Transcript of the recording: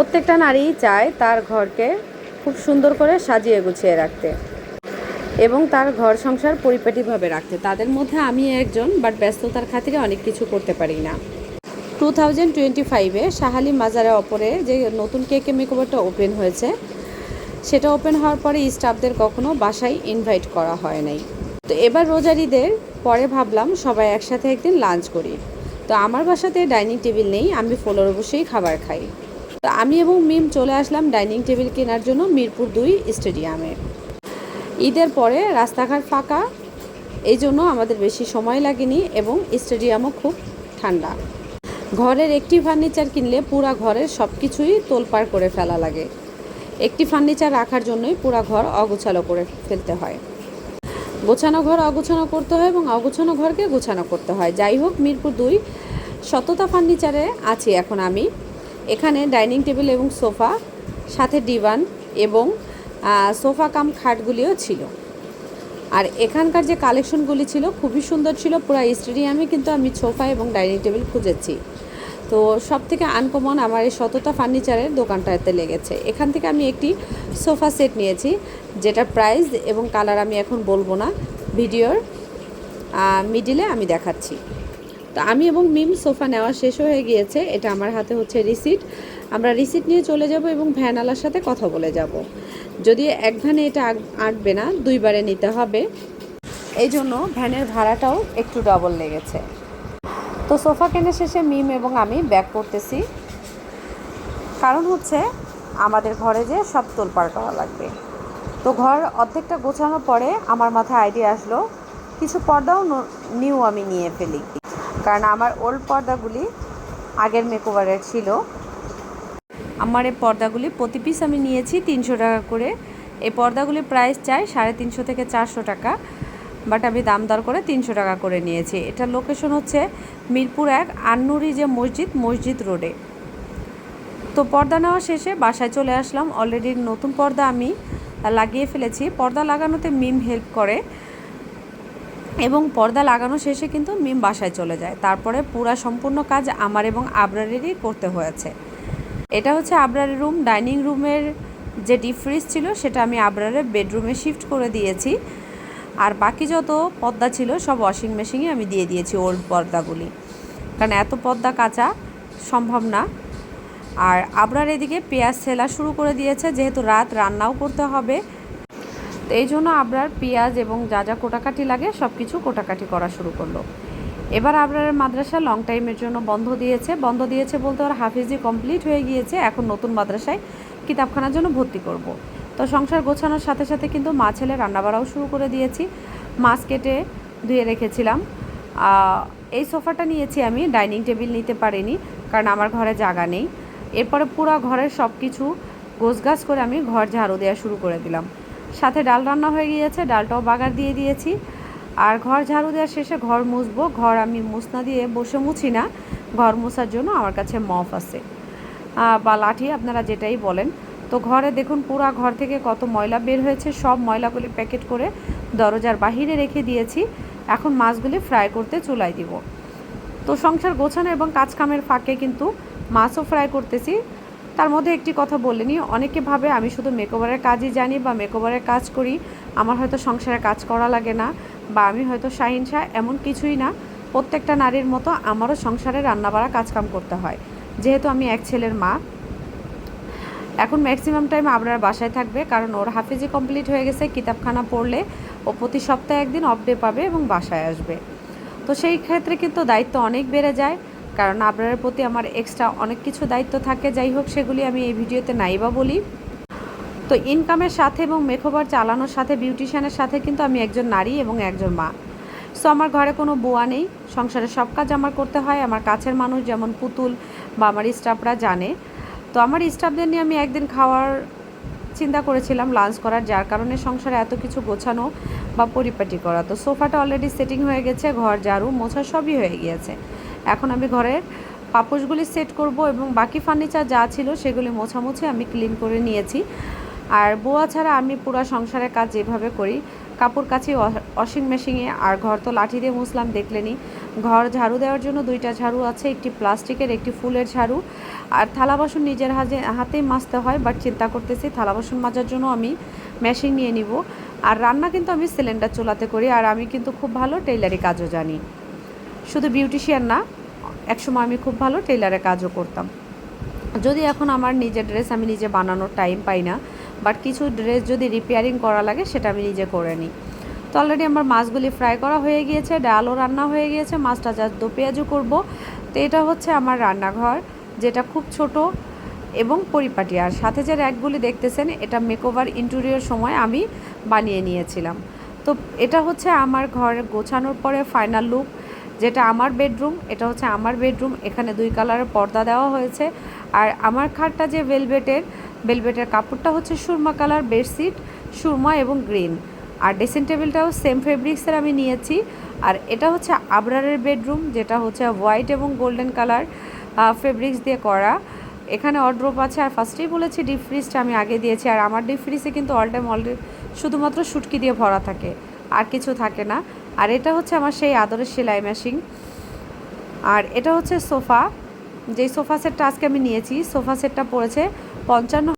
প্রত্যেকটা নারী চায় তার ঘরকে খুব সুন্দর করে সাজিয়ে গুছিয়ে রাখতে এবং তার ঘর সংসার পরিপাটিভাবে রাখতে। তাদের মধ্যে আমি একজন বাট ব্যস্ততার খাতিরে অনেক কিছু করতে পারি না। টু থাউজেন্ড টোয়েন্টি ফাইভে শাহালি মাজারে অপরে যে নতুন কেকে মেকওভারটা ওপেন হয়েছে, সেটা ওপেন হওয়ার পরে স্টাফদের কখনো বাসায় ইনভাইট করা হয় নাই। তো এবার রোজারিদের পরে ভাবলাম সবাই একসাথে একদিন লাঞ্চ করি। তো আমার বাসাতে ডাইনিং টেবিল নেই, আমি ফ্লোরে বসেই খাবার খাই। আমি এবং মিম চলে আসলাম ডাইনিং টেবিল কেনার জন্য মিরপুর দুই স্টেডিয়ামে। ঈদের পরে রাস্তাঘাট ফাঁকা, এই জন্য আমাদের বেশি সময় লাগেনি এবং স্টেডিয়ামও খুব ঠান্ডা। ঘরের একটি ফার্নিচার কিনলে পুরা ঘরের সব কিছুই তোলপাড় করে ফেলা লাগে। একটি ফার্নিচার রাখার জন্যই পুরা ঘর অগোছালো করে ফেলতে হয়। গোছানো ঘর অগোছানো করতে হয় এবং অগোছানো ঘরকে গোছানো করতে হয়। যাই হোক, মিরপুর দুই সততা ফার্নিচারে আছি এখন আমি। এখানে ডাইনিং টেবিল এবং সোফা, সাথে ডিভান এবং সোফা কাম খাটগুলিও ছিল। আর এখানকার যে কালেকশনগুলি ছিল খুবই সুন্দর ছিল, পুরো স্টেডিয়ামে কিন্তু আমি সোফা এবং ডাইনিং টেবিল খুঁজেছি। তো সব থেকে আনকমন আমার এই সততা ফার্নিচারের দোকানটাতে লেগেছে। এখান থেকে আমি একটি সোফা সেট নিয়েছি, যেটার প্রাইস এবং কালার আমি এখন বলব না, ভিডিওর মিডিলে আমি দেখাচ্ছি। তো আমি এবং মিম সোফা নেওয়া শেষ হয়ে গিয়েছে। এটা আমার হাতে হচ্ছে রিসিট। আমরা রিসিট নিয়ে চলে যাব এবং ভ্যানওয়ালার সাথে কথা বলে যাব। যদি এক ভ্যানে এটা আঁটবে না, দুইবারে নিতে হবে। এই জন্য ভ্যানের ভাড়াটাও একটু ডবল লেগেছে। তো সোফা কেনা শেষে মিম এবং আমি ব্যাক করতেছি। কারণ হচ্ছে আমাদের ঘরে যে সব তোলপাড় করা লাগবে। তো ঘর অর্ধেকটা গোছানোর পরে আমার মাথায় আইডিয়া আসলো, কিছু পর্দাও নিউ আমি নিয়ে ফেলি। কারণ আমার ওল্ড পর্দাগুলি আগের মেকওভারের ছিল। আমার এই পর্দাগুলি প্রতি পিস আমি নিয়েছি তিনশো টাকা করে। এই পর্দাগুলির প্রাইস চাই সাড়ে তিনশো থেকে চারশো টাকা বাট আমি দাম দর করে তিনশো টাকা করে নিয়েছি। এটার লোকেশন হচ্ছে মিরপুর এক আন্নুরি যে মসজিদ মসজিদ রোডে। তো পর্দা নেওয়া শেষে বাসায় চলে আসলাম। অলরেডি নতুন পর্দা আমি লাগিয়ে ফেলেছি। পর্দা লাগানোতে মিম হেল্প করে। এবং পর্দা লাগানো শেষে কিন্তু মিম বাসায় চলে যায়। তারপরে পুরা সম্পূর্ণ কাজ আমার এবং আবরারেরই করতে হয়েছে। এটা হচ্ছে আবরারের রুম। ডাইনিং রুমের যে ডিপ ফ্রিজ ছিল, সেটা আমি আবরারের বেডরুমে শিফট করে দিয়েছি। আর বাকি যত পর্দা ছিল, সব ওয়াশিং মেশিনে আমি দিয়ে দিয়েছি ওল্ড পর্দাগুলি। কারণ এত পর্দা কাচা সম্ভব না। আর আবরার এদিকে পেঁয়াজ সেলা শুরু করে দিয়েছে, যেহেতু রাত রান্নাও করতে হবে। তো এই জন্য আবরার পেঁয়াজ এবং যা যা কোটাকাটি লাগে সব কিছু কোটাকাটি করা শুরু করল। এবার আবরারের মাদ্রাসা লং টাইমের জন্য বন্ধ দিয়েছে। বন্ধ দিয়েছে বলতে ওর হাফিজি কমপ্লিট হয়ে গিয়েছে। এখন নতুন মাদ্রাসায় কিতাবখানার জন্য ভর্তি করব। তো সংসার গোছানোর সাথে সাথে কিন্তু মা ছেলে রান্নাবাড়াও শুরু করে দিয়েছি। মাছ কেটে ধুয়ে রেখেছিলাম। এই সোফাটা নিয়েছি আমি। ডাইনিং টেবিল নিতে পারিনি কারণ আমার ঘরে জায়গা নেই। এরপরে পুরো ঘরের সব কিছু গোছগাছ করে আমি ঘর ঝাড়ু দেওয়া শুরু করে দিলাম। সাথে ডাল রান্না হয়ে গিয়েছে, ডালটাও বাগার দিয়ে দিয়েছি। আর ঘর ঝাড়ু দেওয়ার শেষে ঘর মুছবো। ঘর আমি মুছনা দিয়ে বসে মুছি না। ঘর মোছার জন্য আমার কাছে মফ আছে। বা লাঠি, আপনারা যেটাই বলেন। তো ঘরে দেখুন, পুরা ঘর থেকে কত ময়লা বের হয়েছে। সব ময়লাগুলি প্যাকেট করে দরজার বাহিরে রেখে দিয়েছি। এখন মাছগুলি ফ্রাই করতে চুলাই দিব। তো সংসার গোছানো এবং কাজকামের ফাঁকে কিন্তু মাছও ফ্রাই করতেছি। তার মধ্যে একটি কথা বলে নিই অনেকে ভাবে আমি শুধু মেকওভারের কাজই জানি বা মেকওভারের কাজ করি। আমার হয়তো সংসারে কাজ করা লাগে না বা আমি হয়তো শাহিনশাহ এমন কিছুই না। প্রত্যেকটা নারীর মতো আমারও সংসারে রান্নাবাড়া কাজকাম করতে হয়। যেহেতু আমি এক ছেলের মা, এখন ম্যাক্সিমাম টাইম আপনার বাসায় থাকবে কারণ ওর হাফিজি কমপ্লিট হয়ে গেছে, কিতাবখানা পড়লে ও প্রতি সপ্তাহে একদিন অফ ডে পাবে এবং বাসায় আসবে। তো সেই ক্ষেত্রে কিন্তু দায়িত্ব অনেক বেড়ে যায়। কারণ আপনার প্রতি আমার এক্সট্রা অনেক কিছু দায়িত্ব থাকে, যাই হোক সেগুলি আমি এই ভিডিওতে নাইবা বলি। তো ইনকামের সাথে এবং মেকওভার চালানোর সাথে বিউটিশিয়ানের সাথে কিন্তু আমি একজন নারী এবং একজন মা। সো আমার ঘরে কোনো বোয়া নেই সংসারের সব কাজ আমার করতে হয়, আমার কাছের মানুষ যেমন পুতুল বা আমার স্টাফরা জানে। তো আমার স্টাফদের নিয়ে আমি একদিন খাওয়ার চিন্তা করেছিলাম লাঞ্চ করার, যার কারণে সংসারে এত কিছু গোছানো বা পরিপাটি করা। তো সোফাটা অলরেডি সেটিং হয়ে গেছে, ঘর, ঝাড়ু, মোছা সবই হয়ে গিয়েছে। এখন আমি ঘরের পাপোশগুলি সেট করব এবং বাকি ফার্নিচার যা ছিল সেগুলি মোছামুছি আমি ক্লিন করে নিয়েছি। আর বোয়া ছাড়া আমি পুরো সংসারের কাজ যেভাবে করি, কাপড় কাচি ওয়াশিং মেশিনে আর ঘর তো লাঠি দিয়ে মুছলাম, দেখলেনি। ঘর ঝাড়ু দেওয়ার জন্য দুইটা ঝাড়ু আছে, একটি প্লাস্টিকের একটি ফুলের ঝাড়ু। আর থালা বাসন নিজের হাতে হাতেই মাজতে হয় বাট চিন্তা করতেছি থালা বাসন মাজার জন্য আমি মেশিন নিয়ে নিব। আর রান্না কিন্তু আমি সিলিন্ডার চুলাতে করি, আর আমি কিন্তু খুব ভালো টেইলারি কাজও জানি। শুধু বিউটিশিয়ান না, একসময় আমি খুব ভালো টেইলারের কাজও করতাম। যদি এখন আমার নিজের ড্রেস আমি নিজে বানানোর টাইম পাই না বাট কিছু ড্রেস যদি রিপেয়ারিং করা লাগে, সেটা আমি নিজে করে নিই। তো অলরেডি আমার মাছগুলি ফ্রাই করা হয়ে গিয়েছে, ডালও রান্না হয়ে গিয়েছে, মাছটা যা দো পেঁয়াজও করব। তো এটা হচ্ছে আমার রান্নাঘর, যেটা খুব ছোট এবং পরিপাটি। আর সাথে যে র্যাকগুলি দেখতেছেন, এটা মেকওভার ইন্টেরিয়র সময় আমি বানিয়ে নিয়েছিলাম। তো এটা হচ্ছে আমার ঘর গোছানোর পরে ফাইনাল লুক যেটা আমার বেডরুম, এটা হচ্ছে আমার বেডরুম। এখানে দুই কালারের পর্দা দেওয়া হয়েছে। আর আমার খাটটা যে ভেলভেটের ভেলভেটের কাপড়টা হচ্ছে সুরমা কালার বেডশিট, সুরমা এবং গ্রিন। আর ড্রেসিং টেবিলটাও সেম ফেব্রিক্সের আমি নিয়েছি। আর এটা হচ্ছে আবরারের বেডরুম, যেটা হচ্ছে হোয়াইট এবং গোল্ডেন কালার ফেব্রিক্স দিয়ে করা। এখানে অড্রপ আছে। আর ফার্স্টেই বলেছি ডিপ ফ্রিজটা আমি আগে দিয়েছি। আর আমার ডিপ ফ্রিজে কিন্তু অল টাইম অলরেডি শুধুমাত্র শুটকি দিয়ে ভরা থাকে। আর কিছু থাকে না। আর এটা হচ্ছে আমার সেই আদরের সেলাই মেশিন আর এটা হচ্ছে সোফা। যেই সোফা সেটটা আজকে আমি নিয়েছি, সোফা সেটটা পড়েছে পঞ্চান্ন